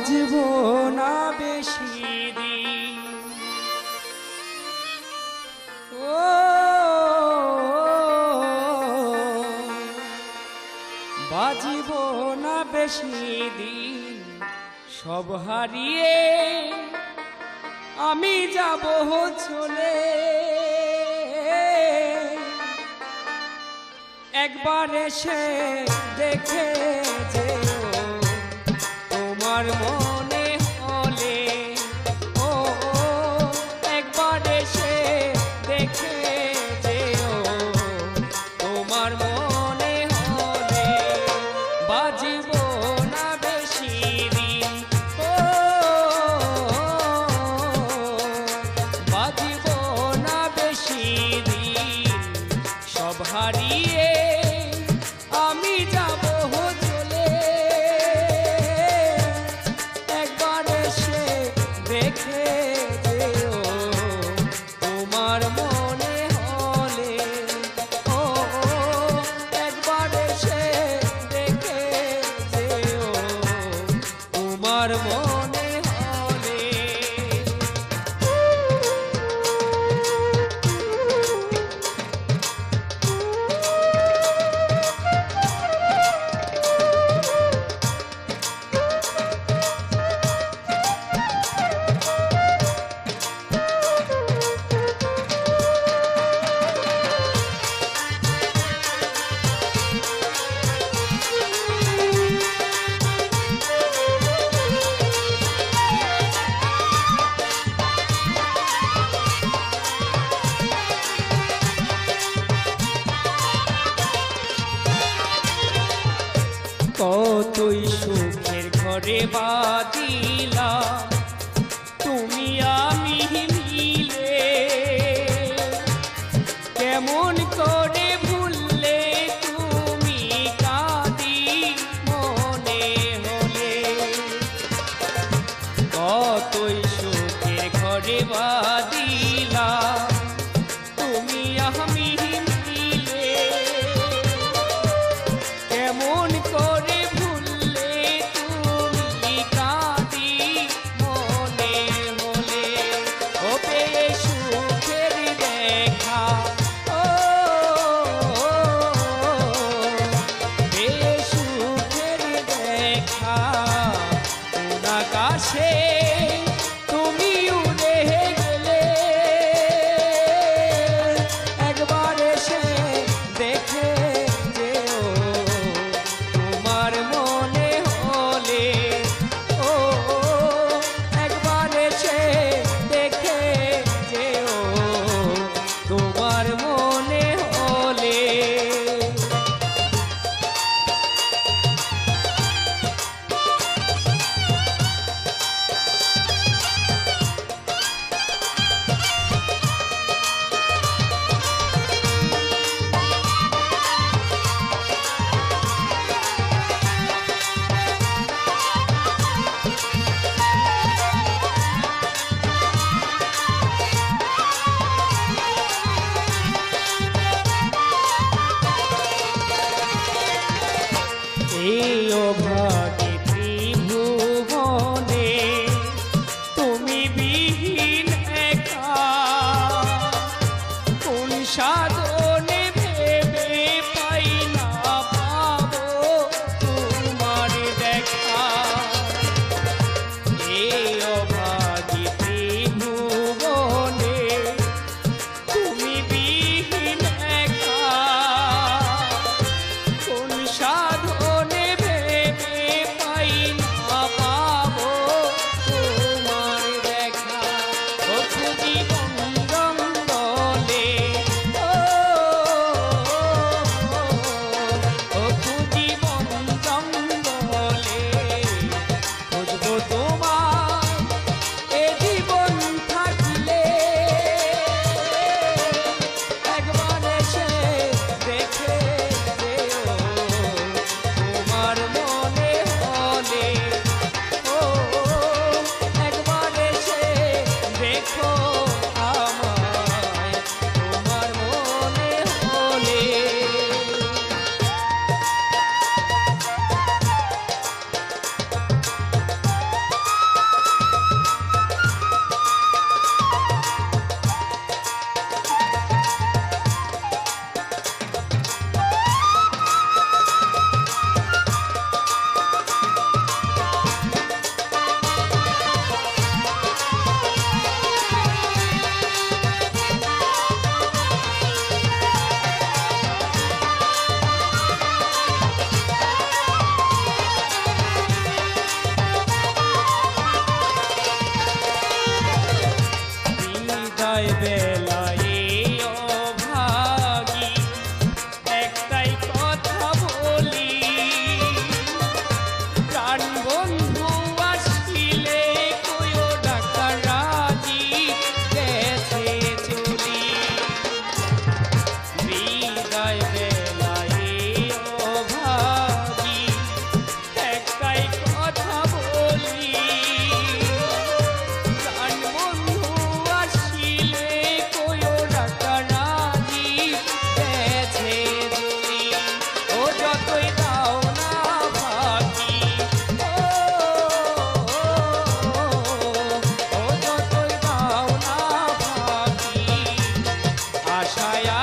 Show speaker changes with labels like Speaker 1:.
Speaker 1: বাজব না বেশি দিন। ও, বাজব না বেশি দিন, সব হারিয়ে আমি যাব চলে। একবার এসে দেখে তুই সুখের ঘরে বাজিলা সাধ
Speaker 2: छाया